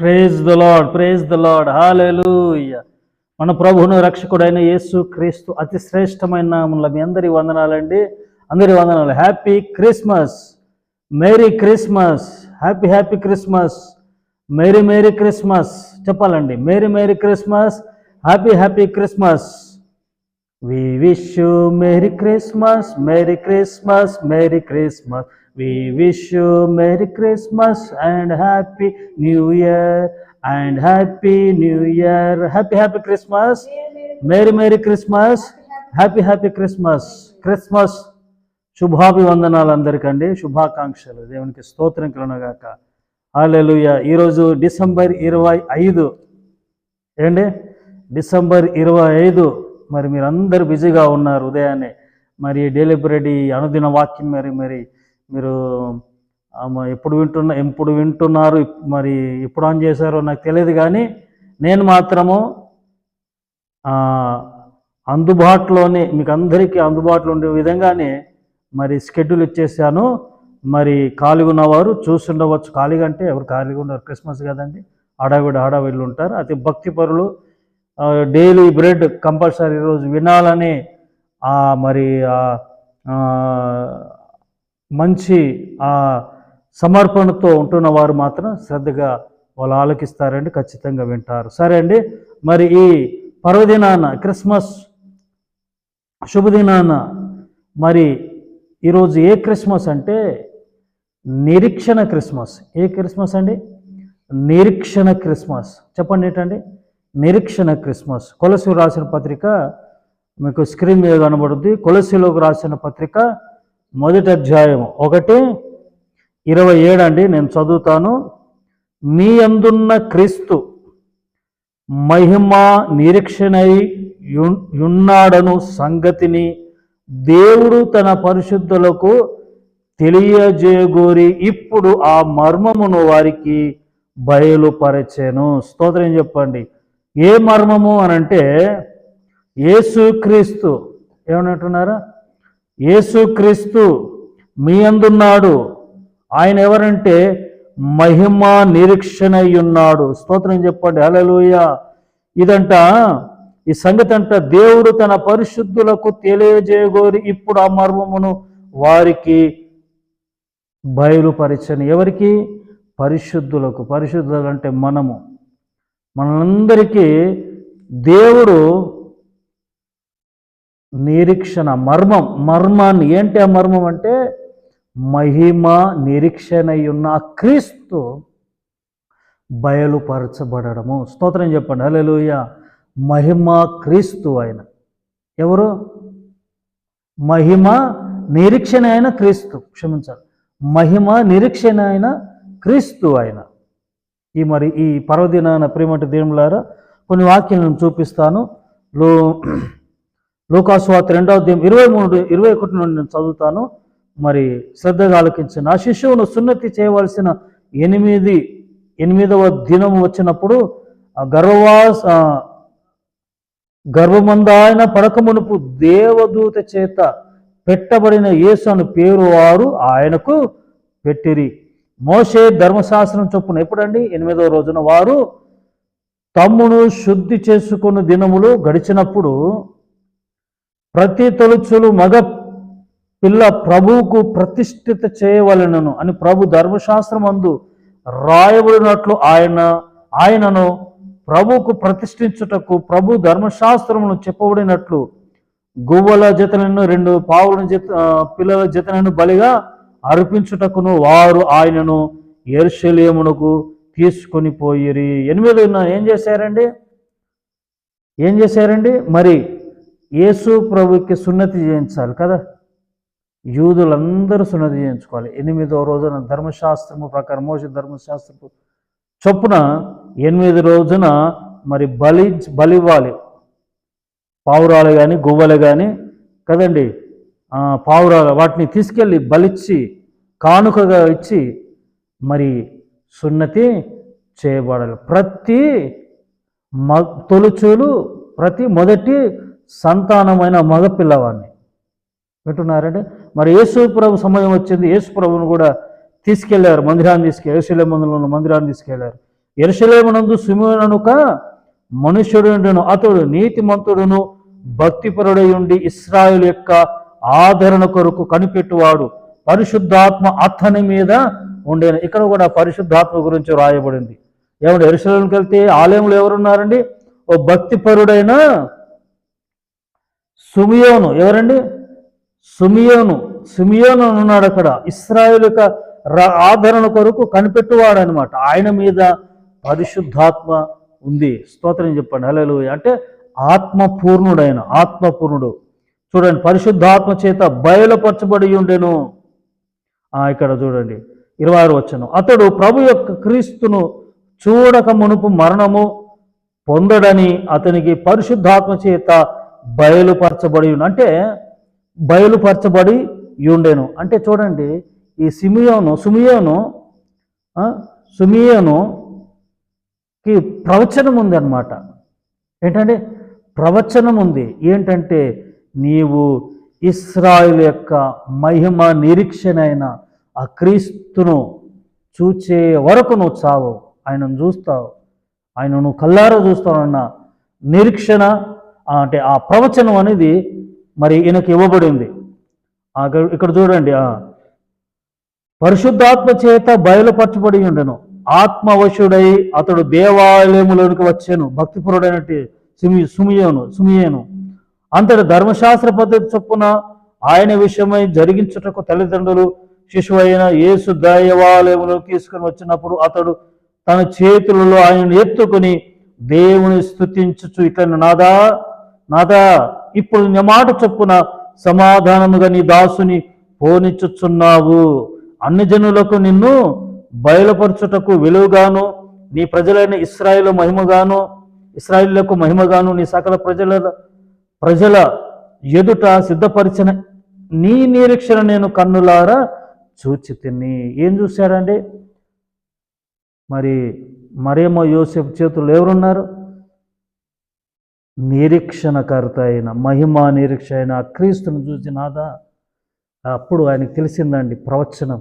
Praise the lord praise the lord hallelujah మన ప్రభువును రక్షకుడైన యేసు క్రీస్తు అతి శ్రేష్టమైన నామములో మీ అందరి వందనాలండి. అందరి వందనాలు. Happy Christmas merry Christmas happy happy Christmas merry merry Christmas చెప్పాలండి. Merry merry Christmas happy happy Christmas we wish you merry Christmas merry Christmas merry Christmas we wish you merry Christmas and happy new year and happy new year happy happy Christmas merry merry Christmas happy happy Christmas Christmas శుభాభివందనాలు అందరికండి. శుభాకాంక్షలు. దేవునికి స్తోత్రం కలనగాక hallelujah ఈరోజు December ఇరవై ఐదు. ఏండి December ఇరవై ఐదు. మరి మీరందరూ బిజీగా ఉన్నారు ఉదయాన్నే. మరి డెలిబరీ అనుదిన వాక్యం మరి మరి మీరు ఎప్పుడు వింటున్న ఎప్పుడు వింటున్నారు మరి ఎప్పుడు ఆన్ చేశారో నాకు తెలియదు కానీ నేను మాత్రము అందుబాటులోనే మీకు అందరికీ అందుబాటులో ఉండే విధంగానే మరి షెడ్యూల్ ఇచ్చేసాను. మరి ఖాళీగా ఉన్నవారు చూస్తుండవచ్చు ఖాళీగా అంటే ఎవరు ఖాళీగా ఉన్నారు క్రిస్మస్ కదండి. హడావిడి హడావిడిలు ఉంటారు. అతి భక్తి పరులు డైలీ బ్రెడ్ కంపల్సరీ రోజు వినాలని మరి ఆ, మంచి ఆ సమర్పణతో ఉంటున్న వారు మాత్రం శ్రద్ధగా వాళ్ళు ఆలకిస్తారండి ఖచ్చితంగా వింటారు. సరే అండి మరి ఈ పర్వదినాన క్రిస్మస్ శుభదినాన మరి ఈరోజు ఏ క్రిస్మస్ అంటే నిరీక్షణ క్రిస్మస్. ఏ క్రిస్మస్ అండి? నిరీక్షణ క్రిస్మస్. చెప్పండి ఏంటండి? నిరీక్షణ క్రిస్మస్. కొలసి రాసిన పత్రిక మీకు స్క్రీన్ మీద కనబడుద్ది. కొలసిలోకి రాసిన పత్రిక మొదటి అధ్యాయం ఒకటి ఇరవై ఏడండి నేను చదువుతాను. మీ అందున్న క్రీస్తు మహిమ నిరీక్షణై యున్నాడను సంగతిని దేవుడు తన పరిశుద్ధులకు తెలియజేయగోరి ఇప్పుడు ఆ మర్మమును వారికి బయలుపరచెను. స్తోత్రం చెప్పండి. ఏ మర్మము అనంటే యేసుక్రీస్తు ఏమంటున్నారా యేసుక్రీస్తు మీ అందున్నాడు. ఆయన ఎవరంటే మహిమ నిరీక్షణ ఉన్నాడు స్తోత్రం చెప్పండి. హల్లెలూయ. ఇదంట ఈ సంగతి అంట దేవుడు తన పరిశుద్ధులకు తెలియజేయగోరి ఇప్పుడు ఆ మర్మమును వారికి బయలుపరచని ఎవరికి? పరిశుద్ధులకు. పరిశుద్ధులు అంటే మనము. మనందరికీ దేవుడు నిరీక్షణ మర్మం. మర్మాన్ని ఏంటి ఆ మర్మం అంటే మహిమ నిరీక్షణయున్న క్రీస్తు బయలుపరచబడము స్తోత్రం చెప్పండి. హల్లెలూయ. మహిమ క్రీస్తు ఆయన. ఎవరు? మహిమ నిరీక్షణ అయిన క్రీస్తు. క్షమించాలి మహిమ నిరీక్షణ అయిన క్రీస్తు ఆయన. ఈ మరి ఈ పర్వదినాన ప్రేమటి దేవులారా కొన్ని వాక్యాలను చూపిస్తాను. లో లోకాసువాత రెండవ అధ్యాయం ఇరవై మూడు ఇరవై ఒకటి నుండి నేను చదువుతాను. మరి శ్రద్ధగా ఆలకించండి. ఆ శిశువును సున్నతి చేయవలసిన ఎనిమిది ఎనిమిదవ దినం వచ్చినప్పుడు ఆ గర్భవాస గర్భమందాయన పడకమునుపు దేవదూత చేత పెట్టబడిన యేసు అను పేరు వారు ఆయనకు పెట్టిరి. మోషే ధర్మశాస్త్రం చొప్పున ఎప్పుడండి? ఎనిమిదవ రోజున వారు తమ్మును శుద్ధి చేసుకున్న దినములు గడిచినప్పుడు ప్రతి తొలుచులు మగ పిల్ల ప్రభువుకు ప్రతిష్ఠిత చేయవలెనను అని ప్రభు ధర్మశాస్త్రం అందు రాయబడినట్లు ఆయన ఆయనను ప్రభువుకు ప్రతిష్ఠించుటకు ప్రభు ధర్మశాస్త్రమును చెప్పబడినట్లు గువ్వల జతలను రెండు పావుల జత పిల్లల జతలను బలిగా అర్పించుటకును వారు ఆయనను ఎరుషలేమునకు తీసుకొని పోయిరి. ఎనిమిది ఏం చేశారండి? ఏం చేశారండి? మరి యేసు ప్రభుకి సున్నతి చేయించాలి కదా. యూదులందరూ సున్నతి చేయించుకోవాలి. ఎనిమిదో రోజున ధర్మశాస్త్రము ప్రకారం మోస ధర్మశాస్త్రపు చొప్పున ఎనిమిది రోజున మరి బలి బలివ్వాలి. పావురాలు కానీ గువ్వలు కానీ కదండి. పావురాలు వాటిని తీసుకెళ్ళి బలిచ్చి కానుకగా ఇచ్చి మరి సున్నతి చేయబడాలి. ప్రతి మ తొలుచూలు ప్రతి మొదటి సంతానమైన మగ పిల్లవాడిని వింటున్నారంటే మరి యేసు ప్రభు సమయం వచ్చింది యేసుప్రభును కూడా తీసుకెళ్ళారు మందిరాన్ని తీసుకెళ్ళి ఎరుసలేమందులో ఉన్న మందిరాన్ని తీసుకెళ్ళారు. ఎరుసలేమనందు సుమననుక మనుష్యుడును అతడు నీతిమంతుడును భక్తిపరుడై ఉండి ఇస్రాయుల్ యొక్క ఆదరణ కొరకు కనిపెట్టువాడు పరిశుద్ధాత్మ అతని మీద ఉండేను. ఇక్కడ కూడా పరిశుద్ధాత్మ గురించి రాయబడింది ఏమంటే ఎరుసలంకి వెళ్తే ఆలయంలో ఎవరున్నారండి? ఓ భక్తిపరుడైన సుమియోను. ఎవరండి? సుమియోను. సుమియోను ఉన్నాడు అక్కడ. ఇస్రాయేల్ యొక్క ర- ఆదరణ కొరకు కనిపెట్టువాడు అనమాట ఆయన మీద పరిశుద్ధాత్మ ఉంది. స్తోత్రం చెప్పండి. హలో అంటే ఆత్మపూర్ణుడైన ఆత్మపూర్ణుడు. చూడండి పరిశుద్ధాత్మ చేత బయలుపరచబడి ఉండెను. ఇక్కడ చూడండి. ఇరవై ఆరు వచ్చను అతడు ప్రభు యొక్క క్రీస్తును చూడక మునుపు మరణము పొందడని అతనికి పరిశుద్ధాత్మ చేత బయలుపరచబడి అంటే బయలుపరచబడి ఉండేను. అంటే చూడండి ఈ సిమియోను సుమియోను సుమియోనుకి ప్రవచనం ఉంది అనమాట ఏంటంటే ప్రవచనం ఉంది. ఏంటంటే నీవు ఇస్రాయిల్ యొక్క మహిమ నిరీక్షణైన ఆ క్రీస్తును చూచే వరకు నువ్వు చావు. ఆయనను చూస్తావు. ఆయన నువ్వు కల్లారా చూస్తావన్న నిరీక్షణ అంటే ఆ ప్రవచనం అనేది మరి ఈయనకి ఇవ్వబడింది. ఇక్కడ- ఇక్కడ చూడండి పరిశుద్ధాత్మ చేత బయలుపరచబడి ఉండను. ఆత్మవశుడై అతడు దేవాలయములోనికి వచ్చాను. భక్తిపరుడైనట్టు సుమి సుమియోను సుమియేను. అంతటి ధర్మశాస్త్ర పద్ధతి చొప్పున ఆయన విషయమై జరిగించుటకు తల్లిదండ్రులు శిశువైన యేసు దేవాలయములో తీసుకుని వచ్చినప్పుడు అతడు తన చేతులలో ఆయనను ఎత్తుకుని దేవుని స్థుతించుచు ఇతని నాదా నాదా ఇప్పుడు నీ మాట చొప్పున సమాధానముగా నీ దాసుని పోనిచ్చుచున్నావు. అన్ని జనులకు నిన్ను బయలుపరచుటకు విలువగాను నీ ప్రజలైన ఇస్రాయిల్ మహిమగాను ఇస్రాయిలకు మహిమగాను నీ సకల ప్రజల ప్రజల ఎదుట సిద్ధపరిచిన నీ నిరీక్షణ నేను కన్నులారా చూచి తిని ఏం చూశారండి? మరి మరేమో యోసేపు చేతుల్లో ఎవరున్నారు? నిరీక్షణకర్త అయిన మహిమ నిరీక్ష అయిన ఆ క్రీస్తును చూసి నాదా అప్పుడు ఆయనకు తెలిసిందండి ప్రవచనం.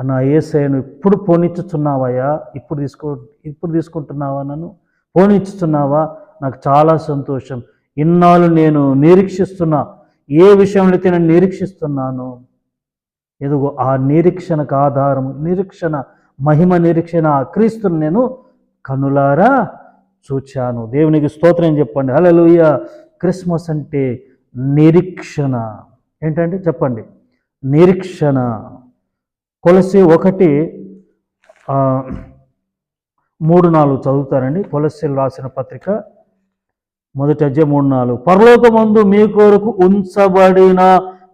అన్న ఏసైను ఇప్పుడు పోనిచ్చుతున్నావయ్యా ఇప్పుడు తీసుకో ఇప్పుడు తీసుకుంటున్నావా నన్ను? పోనిచ్చుతున్నావా నాకు చాలా సంతోషం. ఇన్నాళ్ళు నేను నిరీక్షిస్తున్నా. ఏ విషయంలో అయితే నేను నిరీక్షిస్తున్నాను ఎదుగు ఆ నిరీక్షణకు ఆధారం నిరీక్షణ మహిమ నిరీక్షణ ఆ క్రీస్తును నేను కనులారా? చూచాను. దేవునికి స్తోత్రం చెప్పండి. హల్లెలూయ. క్రిస్మస్ అంటే నిరీక్షణ. ఏంటంటే చెప్పండి. నిరీక్షణ. కొలసి ఒకటి మూడు నాలుగు చదువుతారండి. కొలసీలు రాసిన పత్రిక మొదటి అధ్యాయం మూడు నాలుగు. పరలోకమందు మీ కొరకు ఉంచబడిన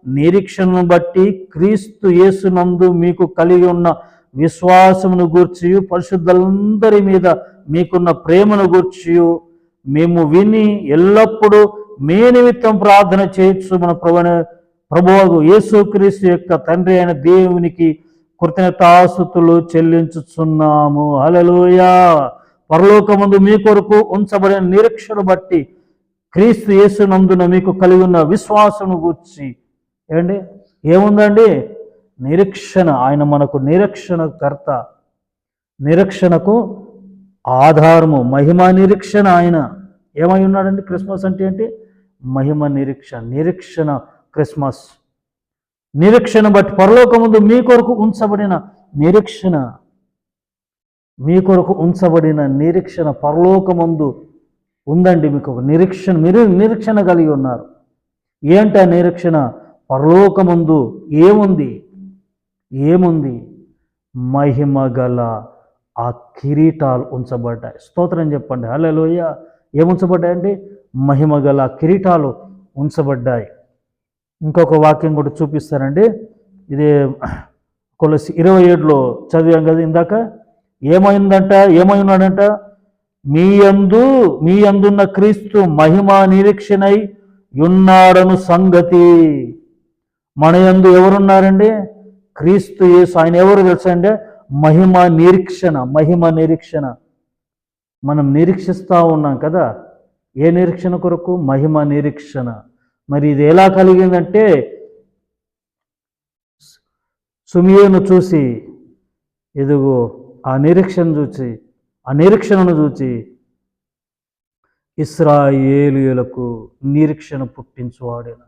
నిరీక్షణను బట్టి క్రీస్తు యేసునందు మీకు కలిగి ఉన్న విశ్వాసమును గూర్చి పరిశుద్ధులందరి మీద మీకున్న ప్రేమను గూర్చి మేము విని ఎల్లప్పుడూ మీ నిమిత్తం ప్రార్థన చేయొచ్చు మన ప్రభు ప్రభువు యేసుక్రీస్తు యొక్క తండ్రి అయిన దేవునికి కృతజ్ఞతాసుతులు చెల్లించుచున్నాము. అలలోయా పరలోకమందు మీ కొరకు ఉంచబడిన నిరీక్షను బట్టి క్రీస్తు యేసునందున మీకు కలిగి ఉన్న విశ్వాసము గూర్చి. ఏమండి? ఏముందండి? నిరీక్షణ ఆయన మనకు నిరీక్షణ కర్త నిరీక్షణకు ఆధారము మహిమ నిరీక్షణ ఆయన. ఏమై ఉన్నాడండి క్రిస్మస్ అంటే ఏంటి? మహిమ నిరీక్షణ నిరీక్షణ క్రిస్మస్. నిరీక్షణ బట్టి పరలోకముందు మీ కొరకు ఉంచబడిన నిరీక్షణ. మీ కొరకు ఉంచబడిన నిరీక్షణ పరలోకమందు ఉందండి మీకు. ఒక నిరీక్షణ మీరు నిరీక్షణ కలిగి ఉన్నారు. ఏంటి ఆ నిరీక్షణ? పరలోకమందు ఏముంది? ఏముంది? మహిమ గల ఆ కిరీటాలు ఉంచబడ్డాయి. స్తోత్రం చెప్పండి. హల్లెలూయ. ఏముంచబడ్డాయండి? మహిమ గల కిరీటాలు ఉంచబడ్డాయి. ఇంకొక వాక్యం కూడా చూపిస్తానండి. ఇది కొలసి ఇరవై ఏడులో చదివాం కదా ఇందాక? ఏమైందంట? ఏమై ఉన్నాడంట మీ యందు మీ అందున్న క్రీస్తు మహిమ నిరీక్షణై ఉన్నాడను సంగతి. మన యందు ఎవరున్నారండి? క్రీస్తు యేసు ఆయన ఎవరు తెలుసా మహిమ నిరీక్షణ మహిమ నిరీక్షణ. మనం నిరీక్షిస్తూ ఉన్నాం కదా. ఏ నిరీక్షణ కొరకు? మహిమ నిరీక్షణ. మరి ఇది ఎలా కలిగిందంటే సుమియోను చూసి ఎదుగు ఆ నిరీక్షణ చూసి ఆ నిరీక్షణను చూచి ఇస్రాయేలీయులకు నిరీక్షణ పుట్టించువాడేన?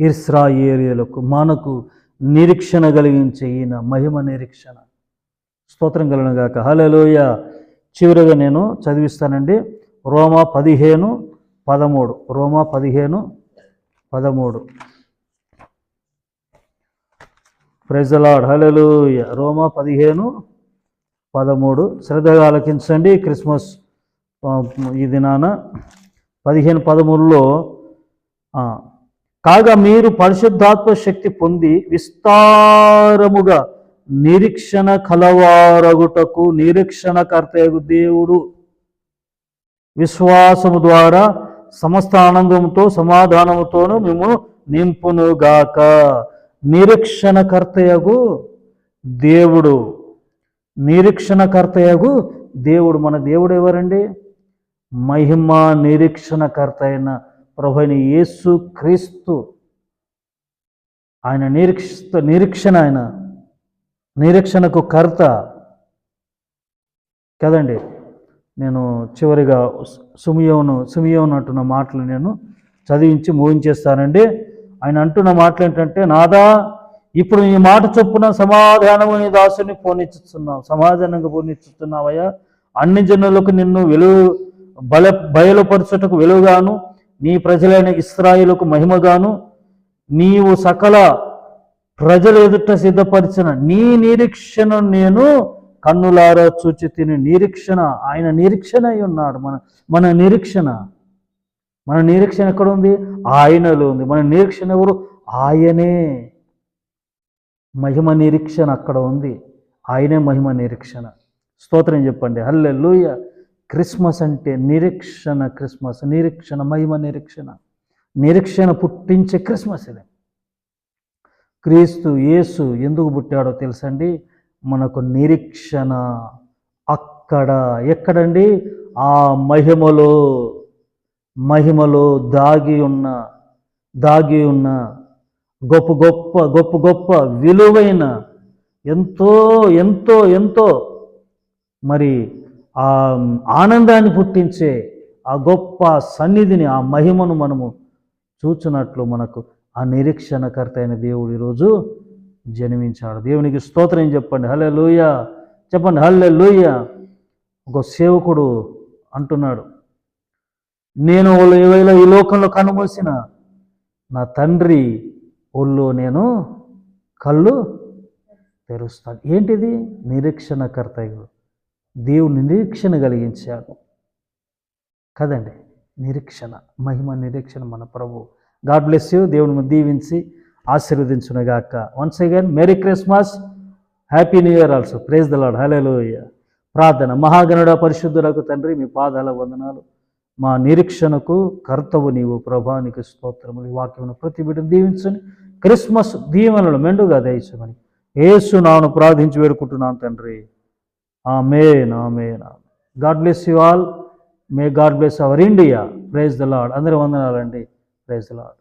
ఇస్రాయేలీయులకు మనకు నిరీక్షణ కలిగించే ఈయన మహిమ నిరీక్షణ. స్తోత్రం కలనగాక హలలోయ చివరిగా నేను చదివిస్తానండి. రోమా పదిహేను పదమూడు. రోమా పదిహేను పదమూడు. ప్రెజలాడ్ హలలోయ రోమా పదిహేను పదమూడు. శ్రద్ధగా ఆలకించండి. క్రిస్మస్ ఈ దినాన పదిహేను పదమూడులో కాగా మీరు పరిశుద్ధాత్మ శక్తి పొంది విస్తారముగా నిరీక్షణ కలవారగుటకు నిరీక్షణకర్తయగు దేవుడు. విశ్వాసము ద్వారా సమస్త ఆనందంతో సమాధానముతోను మేము నింపునుగాక. నిరీక్షణకర్తయగు దేవుడు. నిరీక్షణకర్తయగు దేవుడు. మన దేవుడు ఎవరండి? మహిమ నిరీక్షణకర్త అయిన ప్రభుని యేసు క్రీస్తు. ఆయన నిరీక్ష నిరీక్షణ ఆయన. నిరీక్షణకు కర్త. కదండి నేను చివరిగా సుమియోను సుమియోను అంటున్న మాటలు నేను చదివించి ముగించేస్తానండి. ఆయన అంటున్న మాటలు ఏంటంటే నాదా ఇప్పుడు ఈ మాట చొప్పున సమాధానము నీ దాసుని పోనిచ్చుతున్నావు సమాధానంగా పోనిచ్చుతున్నావయ్యా అన్ని జనులకు నిన్ను వెలుగు బల బయలుపరచుటకు వెలుగాను. నీ ప్రజలైన ఇస్రాయిలకు మహిమగాను నీవు సకల ప్రజల ఎదుట సిద్ధపరిచిన నీ నిరీక్షణను నేను కన్నులారా చూచి తిని నిరీక్షణ. ఆయన నిరీక్షణ అయి ఉన్నాడు. మన మన నిరీక్షణ. మన నిరీక్షణ ఎక్కడ ఉంది ఆయనలో ఉంది. మన నిరీక్షణ ఎవరు? ఆయనే. మహిమ నిరీక్షణ అక్కడ ఉంది. ఆయనే మహిమ నిరీక్షణ. స్తోత్రం చెప్పండి. హల్లే లూయ క్రిస్మస్ అంటే నిరీక్షణ క్రిస్మస్ నిరీక్షణ మహిమ నిరీక్షణ. నిరీక్షణ పుట్టించే క్రిస్మస్ ఇది. క్రీస్తు యేసు ఎందుకు పుట్టాడో తెలుసండి? మనకు నిరీక్షణ అక్కడ. ఎక్కడండి? ఆ మహిమలో మహిమలో దాగి ఉన్న దాగి ఉన్న గొప్ప గొప్ప గొప్ప గొప్ప విలువైన ఎంతో ఎంతో ఎంతో మరి ఆ ఆనందాన్ని పుట్టించే ఆ గొప్ప సన్నిధిని ఆ మహిమను మనము చూచున్నట్లు మనకు ఆ నిరీక్షణకర్త అయిన దేవుడు ఈరోజు జన్మించాడు. దేవునికి స్తోత్రం చెప్పండి. హలే లూయ చెప్పండి. హల్లే లూయ ఒక సేవకుడు అంటున్నాడు. నేను వాళ్ళు ఏవైనా ఈ లోకంలో కనుమూసిన నా తండ్రి ఒళ్ళు నేను కళ్ళు తెరుస్తాను. ఏంటిది? నిరీక్షణకర్త దేవుని నిరీక్షణ కలిగించాడు. కదండి? నిరీక్షణ మహిమ నిరీక్షణ మన ప్రభు. God bless you. దేవుని దీవించి ఆశీర్వదించునుగాక. Once again merry Christmas happy new year also praise the lord hello ప్రార్థన. మహాగణుడ పరిశుద్ధులకు తండ్రి మీ పాదాల వందనాలు. మా నిరీక్షణకు కర్తవు నీవు. ప్రభానికి స్తోత్రములు. ఈ వాక్యమును ప్రతి బిడ్డను దీవించని క్రిస్మస్ దీవెనలు మెండుగా దయచమని ఏసు నాను ప్రార్థించి వేడుకుంటున్నాను తండ్రి. Amen amen God bless you all. May God bless our India. Praise the lord అందరూ వందనాలండి. Praise the lord